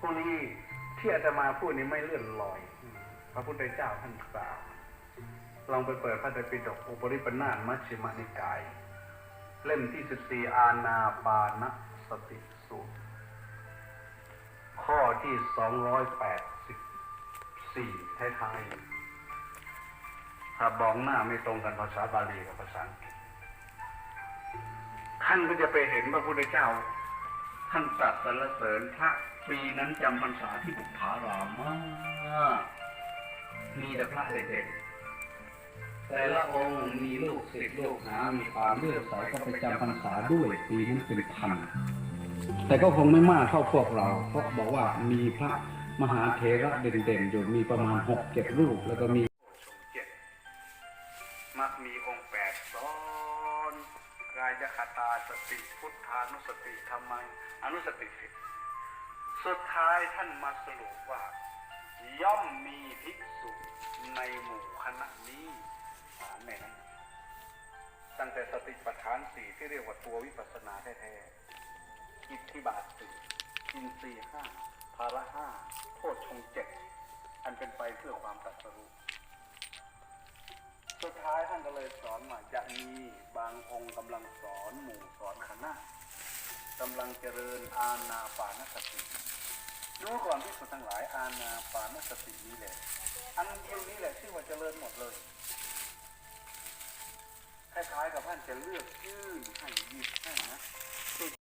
พวกนี้ที่อาตมาพูดนี้ไม่เลื่อนลอย พระพุทธเจ้าท่านกล่าวลองไปเปิดพระไตรปิฎกอุปริปนาสมัชฌิมนิกาย เล่มที่สิบสี่อาณาปานสติสูตร ข้อที่สองร้อยแปดสิบสี่ท้ายๆถ้าบอกหน้าไม่ตรงกันภาษาบาลีกับภาษาอังกฤษท่านก็จะไปเห็นพระพุทธเจ้า ท่านตรัสสรรเสริญพระปีนั้นจำพรรษาที่บุพารามมาก มีแต่พระเด็กๆแต่ละองค์มีลูกศิษย์ลูกหามีความเลื่อมใสก็ไปจำพรรษาด้วยปีนั้นเป็นพันแต่ก็คงไม่มากเท่าพวกเรา เพราะบอกว่ามีพระมหาเถระเด่นๆอยู่มีประมาณหกเจ็ดรูป แล้วก็มีมักมีองค์แปดซ้อนายคตาสติ พุทธานุสติธรรมังอนุสติสิสุดท้ายท่านมาสรุปว่า ย่อมมีภิกษุในหมู่คณะนี้สามแม่นั้นตั้งแต่สติปัฏฐานสี่ที่เรียกว่าตัววิปัสสนาแท้ๆอิทธิบาทสี่อินทรีห้าภาระห้าโทษชงเจ็ดอันเป็นไปเพื่อความตรัสรู้สุดท้ายท่านก็เลยสอนว่าจะมี บางองค์กำลังสอนหมู่สอนคณะกำลังเจริญอาณาปานสติรู้ก่อนที่สุดทั้งหลายอาณาปานสตินี้แหละอันเดียวนี้แหละชื่อว่าเจริญหมดเลยคล้ายๆกับท่านจะเลือกชื่อให้ยิบให้นะ